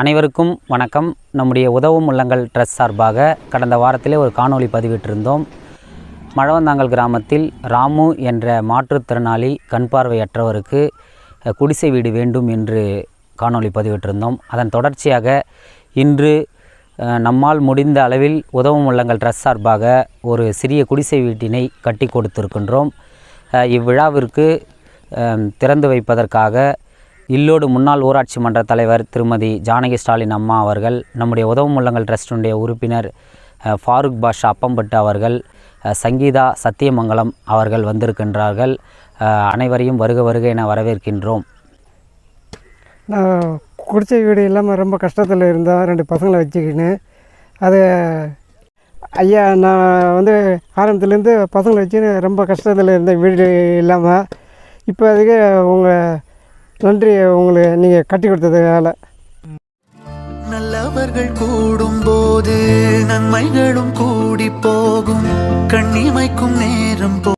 அனைவருக்கும் வணக்கம். நம்முடைய உதவும் உள்ளங்கள் ட்ரஸ்ட் சார்பாக கடந்த வாரத்திலே ஒரு காணொளி பதிவிட்டிருந்தோம். மழவந்தாங்கல் கிராமத்தில் ராமு என்ற மாற்றுத்திறனாளி கண் பார்வையற்றவருக்கு குடிசை வீடு வேண்டும் என்று காணொளி பதிவிட்டிருந்தோம். அதன் தொடர்ச்சியாக இன்று நம்மால் முடிந்த அளவில் உதவும் உள்ளங்கள் ட்ரஸ்ட் சார்பாக ஒரு சிறிய குடிசை வீட்டினை கட்டி கொடுத்திருக்கின்றோம். இவ்விழாவிற்கு திறந்து வைப்பதற்காக இல்லோடு முன்னாள் ஊராட்சி மன்ற தலைவர் திருமதி ஜானகி ஸ்டாலின் அம்மா அவர்கள் நம்முடைய உதவும் உள்ளங்கள் ட்ரஸ்டினுடைய உறுப்பினர் ஃபாரூக் பாஷா அப்பம்பட்டு அவர்கள் சங்கீதா சத்தியமங்கலம் அவர்கள் வந்திருக்கின்றார்கள். அனைவரையும் வருக வருக என வரவேற்கின்றோம். நான் குடிச்ச வீடு இல்லாமல் ரொம்ப கஷ்டத்தில் இருந்தேன் ரெண்டு பசங்களை வச்சுக்கின்னு அது ஐயா நான் வந்து ஆரம்பத்துலேருந்து பசங்களை வச்சுன்னு ரொம்ப கஷ்டத்தில் இருந்தேன் வீடு இல்லாமல் இப்போ அதுக்கு உங்கள் நன்றி உங்களுக்கு நீங்கள் கட்டி கொடுத்ததுனால. நல்லவர்கள் கூடும்போது நன்மைகளும் கூடி போகும். கண்ணிமைக்கும் நேரம் போ